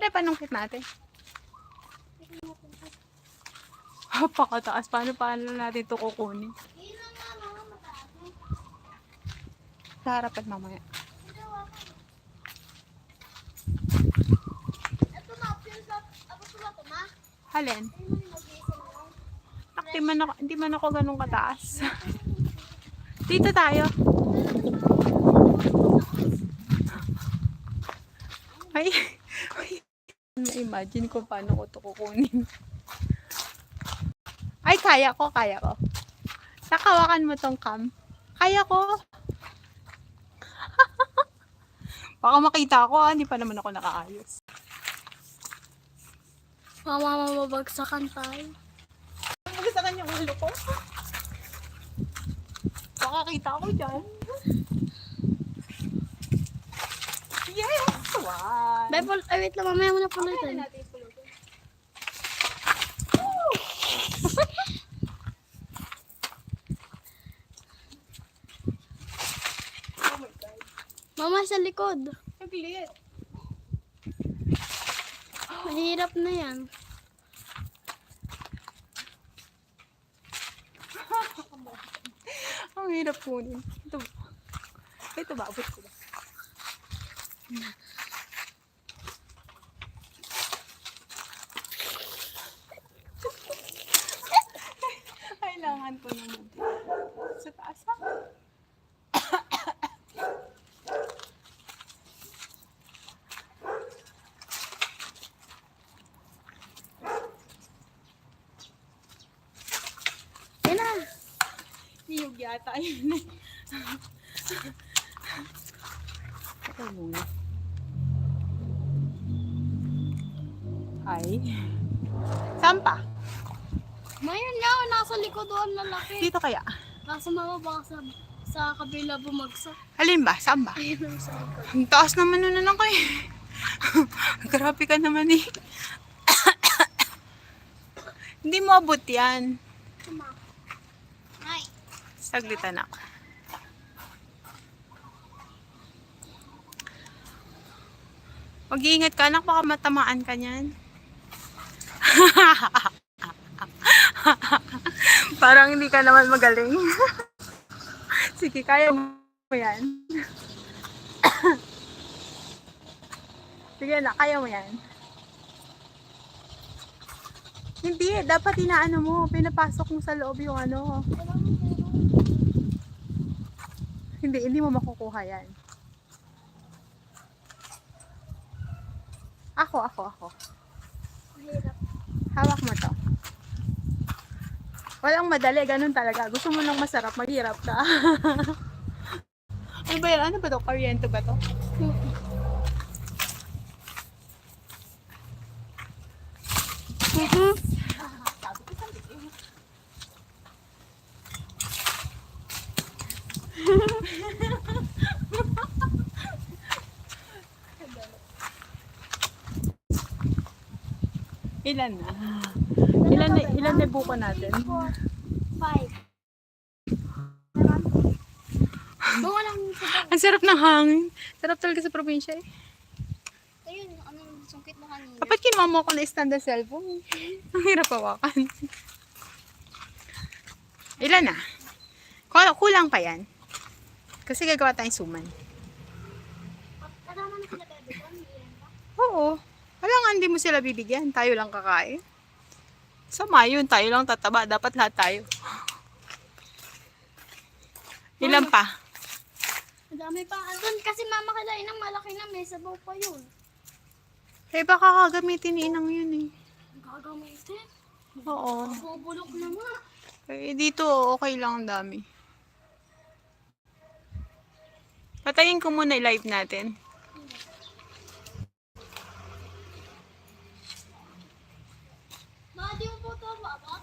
Pwede panungkit natin. Napakataas. Paano paano natin ito kukunin? Sa harapan mamaya. Lang. Hindi man ako, hindi man ako ganun kataas. Dito tayo. Ay, ay. Imagine ko paano ko ito kukunin. Ay, kaya ko, kaya ko. Nakawakan mo tong cam. Kaya ko. Baka makita ako, ah. hindi pa naman ako nakaayos. Mama, mababagsakan tayo. Ano sa kanyang ulo ko? Baka kita ko dyan. One! Bebol, ay wait lang, mamaya mo na pulutin. Mama, sa likod. Saglit. Mahirap na yan. Ang hirap kunin. Ito ba? Ito ba? Abot ko ba? Kailangan ko naman. Sa taas ha? Yan na. Niyog yata yun eh. Ito muna. Ay. Saan pa? Mayroon nga, nasa likod doon lalaki. Dito kaya? Kaso mama, baka sa, sa kabila bumagsak. Halin ba? Saan ba? Ayun sa likod. Ang taas naman nun lang kayo. Grabe ka naman eh. Hindi mo abot yan. Tama. Ay. Saglit anak. Mag-iingat ka anak, baka matamaan ka niyan. Parang hindi ka naman magaling. Sige, kaya mo yan. Sige na, kaya mo yan. Hindi, dapat inaano mo, pinapasok mo sa loob yung ano. Hindi, hindi mo makukuha yan. Ako, ako, ako. Hawak mo to. Walang madali, ganun talaga. Gusto mo ng masarap, maghirap ka. ano ba yan? Ano ba to? Kuryente ba to? Mhm. Ilan na? Ilan na, ilan na buko natin? Five. Ang sarap ng hangin. Sarap talaga sa probinsya eh. Ayun, ano yung sungkit mo kanina. Dapat kinuha mo ako na stand ng cellphone. Ang hirap hawakan. Ilan na? Kul- Kulang pa yan. Kasi gagawa tayong suman. Kasama na sila bebe ko? Oo. Hindi mo sila bibigyan. Tayo lang kakain. Sama yun, tayo lang tataba. Dapat lahat tayo. Ilan pa? Madami pa. Andun kasi mama kailangan ng malaki na may sabaw pa yun. Eh, baka kagamitin ni Inang yun eh. Gagamitin. Oo. Bubulok na nga. Eh, dito, okay lang ang dami. Patayin ko muna i-live natin.